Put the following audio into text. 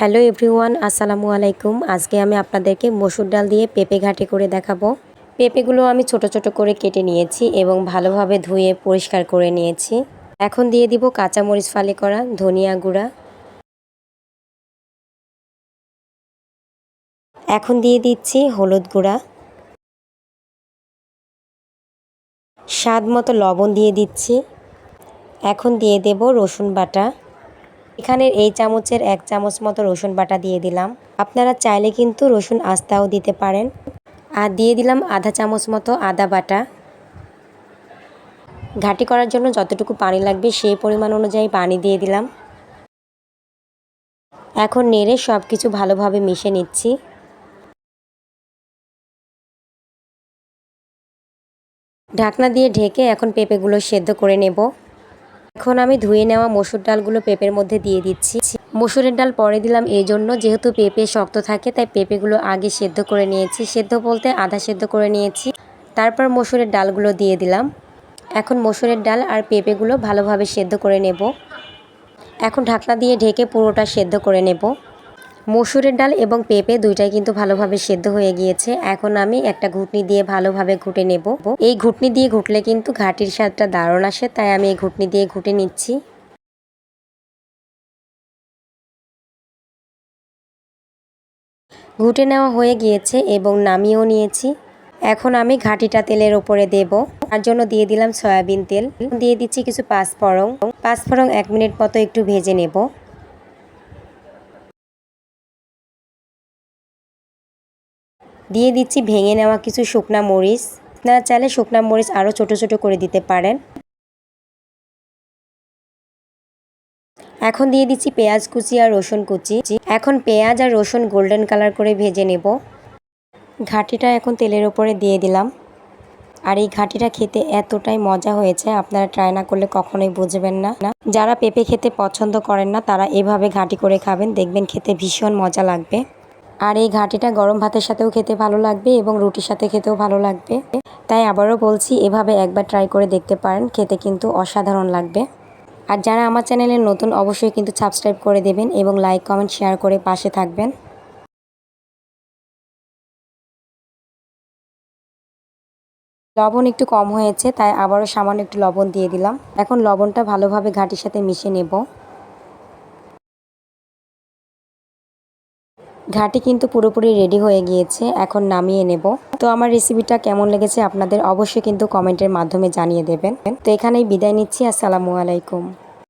Hello everyone, আসসালামু আলাইকুম। আজকে আমি আপনাদেরকে মসুর ডাল দিয়ে পেঁপে ঘাটে করে দেখাবো। পেঁপেগুলো আমি ছোট ছোট করে কেটে নিয়েছি এবং ভালোভাবে ধুয়ে পরিষ্কার করে নিয়েছি। এখন দিয়ে দিব কাঁচামরিচ ফালি করা, ধনিয়া গুঁড়া। এখন দিয়ে দিচ্ছি হলুদ গুঁড়া। স্বাদ মতো লবণ দিয়ে দিচ্ছি। এখন দিয়ে দেব রসুন বাটা। এখানের এই চামচের এক চামচ মতো রসুন বাটা দিয়ে দিলাম। আপনারা চাইলে কিন্তু রসুন আস্তাও দিতে পারেন। আর দিয়ে দিলাম আধা চামচ মতো আদা বাটা। ঘাটি করার জন্য যতটুকু পানি লাগবে সেই পরিমাণ অনুযায়ী পানি দিয়ে দিলাম। এখন নেড়ে সব কিছু ভালোভাবে মিশে নিচ্ছি। ঢাকনা দিয়ে ঢেকে এখন পেঁপেগুলো সেদ্ধ করে নেব। এখন আমি ধুয়ে নেওয়া মসুর ডালগুলো পেঁপের মধ্যে দিয়ে দিচ্ছি। মসুরের ডাল পরে দিলাম এই জন্য যেহেতু পেঁপে শক্ত থাকে, তাই পেঁপেগুলো আগে সেদ্ধ করে নিয়েছি। সেদ্ধ বলতে আধা সেদ্ধ করে নিয়েছি। তারপর মসুরের ডালগুলো দিয়ে দিলাম। এখন মসুরের ডাল আর পেঁপেগুলো ভালোভাবে সেদ্ধ করে নেব। এখন ঢাকনা দিয়ে ঢেকে পুরোটা সেদ্ধ করে নেব। মসুরের ডাল এবং পেঁপে দুইটাই কিন্তু ভালোভাবে সেদ্ধ হয়ে গিয়েছে। এখন আমি একটা ঘুটনি দিয়ে ভালোভাবে ঘুটে নেব। এই ঘুটনি দিয়ে ঘুটলে কিন্তু ঘাটির স্বাদটা দারুণ আসে, তাই আমি এই ঘুটনি দিয়ে ঘুটে নিচ্ছি। ঘুটে নেওয়া হয়ে গিয়েছে এবং নামিয়েও নিয়েছি। এখন আমি ঘাটিটা তেলের ওপরে দেব। তার জন্য দিয়ে দিলাম সয়াবিন তেল। দিয়ে দিচ্ছি কিছু পাঁচফড়ং পাঁচফড়ং এক মিনিট মতো একটু ভেজে নেব। দিয়ে দিচ্ছি ভেঙে নেওয়া কিছু শুকনা মরিচ। আপনারা চাইলে শুকনা মরিচ আরও ছোট ছোট করে দিতে পারেন। এখন দিয়ে দিচ্ছি পেঁয়াজ কুচি আর রসুন কুচি। এখন পেঁয়াজ আর রসুন গোল্ডেন কালার করে ভেজে নেব। ঘাটিটা এখন তেলের ওপরে দিয়ে দিলাম। আর এই ঘাটিটা খেতে এতটাই মজা হয়েছে, আপনারা ট্রাই না করলে কখনোই বুঝবেন না। যারা পেঁপে খেতে পছন্দ করেন না, তারা এভাবে ঘাটি করে খাবেন, দেখবেন খেতে ভীষণ মজা লাগবে। আর এই ঘাটিটা গরম ভাতের সাথেও খেতে ভালো লাগবে এবং রুটির সাথে খেতেও ভালো লাগবে। তাই আবারও বলছি, এভাবে একবার ট্রাই করে দেখতে পারেন, খেতে কিন্তু অসাধারণ লাগবে। আর যারা আমার চ্যানেলে নতুন, অবশ্যই কিন্তু সাবস্ক্রাইব করে দেবেন এবং লাইক কমেন্ট শেয়ার করে পাশে থাকবেন। লবণ একটু কম হয়েছে, তাই আবারও সামান্য একটু লবণ দিয়ে দিলাম। এখন লবণটা ভালোভাবে ঘাটির সাথে মিশিয়ে নেব। ঘাটি কিন্তু পুরোপুরি রেডি হয়ে গিয়েছে, এখন নামিয়ে নেব। তো আমার রেসিপিটা কেমন লেগেছে আপনাদের অবশ্যই কিন্তু কমেন্টের মাধ্যমে জানিয়ে দেবেন। তো এখানেই বিদায় নিচ্ছি, আসসালামু আলাইকুম।